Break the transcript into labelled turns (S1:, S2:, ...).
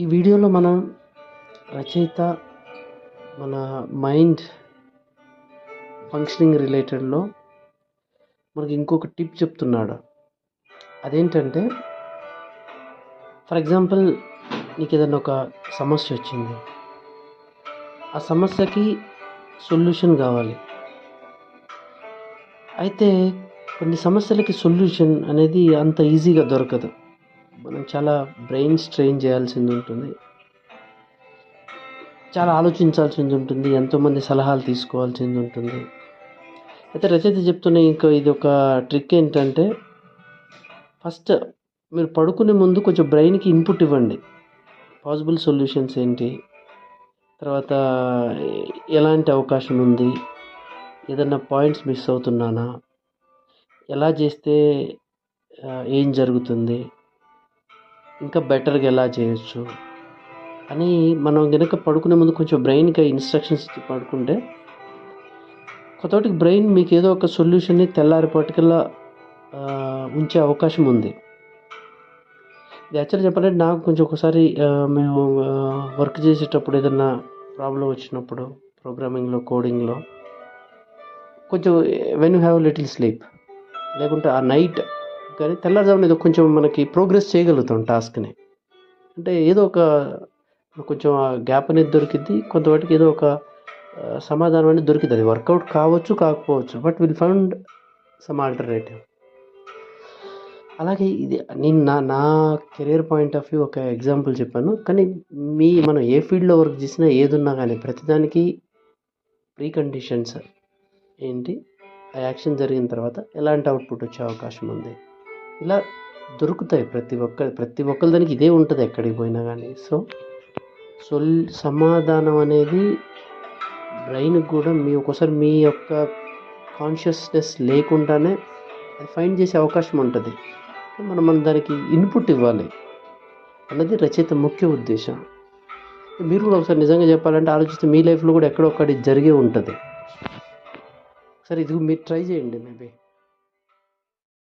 S1: ఈ వీడియోలో మనం రచయిత మన మైండ్ ఫంక్షనింగ్ రిలేటెడ్లో మనకి ఇంకొక టిప్ చెప్తున్నాడు. అదేంటంటే ఫర్ ఎగ్జాంపుల్ నీకు ఏదైనా ఒక సమస్య వచ్చింది. ఆ సమస్యకి సొల్యూషన్ కావాలి. అయితే కొన్ని సమస్యలకి సొల్యూషన్ అనేది అంత ఈజీగా దొరకదు. మనం చాలా బ్రెయిన్ స్ట్రెయిన్ చేయాల్సింది ఉంటుంది. చాలా ఆలోచించాల్సింది ఉంటుంది. ఎంతోమంది సలహాలు తీసుకోవాల్సింది ఉంటుంది. అయితే రచయిత చెప్తున్న ఇంకో ఇది ఒక ట్రిక్ ఏంటంటే ఫస్ట్ మీరు పడుకునే ముందు కొంచెం బ్రెయిన్కి ఇన్పుట్ ఇవ్వండి. పాసిబుల్ సొల్యూషన్స్ ఏంటి? తర్వాత ఎలాంటి అవకాశం ఉంది? ఏదన్నా పాయింట్స్ మిస్ అవుతున్నానా? ఎలా చేస్తే ఏం జరుగుతుంది? ఇంకా బెటర్గా ఎలా చేయొచ్చు అని మనం కనుక పడుకునే ముందు కొంచెం బ్రెయిన్కి ఇన్స్ట్రక్షన్స్ ఇచ్చి పడుకుంటే కొత్తటికి బ్రెయిన్ మీకు ఏదో ఒక సొల్యూషన్ని తెల్లారిపాటికల్లా ఉంచే అవకాశం ఉంది. ఇది చెప్పాలంటే నాకు కొంచెం ఒకసారి మేము వర్క్ చేసేటప్పుడు ఏదన్నా ప్రాబ్లం వచ్చినప్పుడు ప్రోగ్రామింగ్లో కోడింగ్లో కొంచెం when you have little sleep లేకుంటే ఆ నైట్ కానీ తెల్లారుజామున ఏదో కొంచెం మనకి ప్రోగ్రెస్ చేయగలుగుతాం టాస్క్ని అంటే ఏదో ఒక కొంచెం ఆ గ్యాప్ అనేది దొరికింది కొంతవాటికి ఏదో ఒక సమాధానం అనేది దొరికింది అది వర్కౌట్ కావచ్చు కాకపోవచ్చు but will found some alternative అలాగే ఇది నేను నా నా కెరీర్ పాయింట్ ఆఫ్ వ్యూ ఒక ఎగ్జాంపుల్ చెప్పాను. కానీ మీ మనం ఏ ఫీల్డ్లో వర్క్ చేసినా ఏదున్నా కానీ ప్రతిదానికి ప్రీ కండిషన్స్ ఏంటి? ఆ యాక్షన్ జరిగిన తర్వాత ఎలాంటి అవుట్పుట్ వచ్చే అవకాశం ఉంది? ఇలా దొరుకుతాయి ప్రతి ఒక్క ప్రతి ఒక్కరి దానికి ఇదే ఉంటుంది ఎక్కడికి పోయినా కానీ సో సొల్ సమాధానం అనేది బ్రెయిన్కి కూడా మీ ఒక్కోసారి మీ యొక్క కాన్షియస్నెస్ లేకుండానే అది ఫైండ్ చేసే అవకాశం ఉంటుంది. మనం మనం దానికి ఇన్పుట్ ఇవ్వాలి అన్నది రచయిత ముఖ్య ఉద్దేశం. మీరు కూడా ఒకసారి నిజంగా చెప్పాలంటే ఆలోచిస్తే మీ లైఫ్లో కూడా ఎక్కడో ఒకటి జరిగే ఉంటుంది. సరే ఇది మీరు ట్రై చేయండి మేబీ.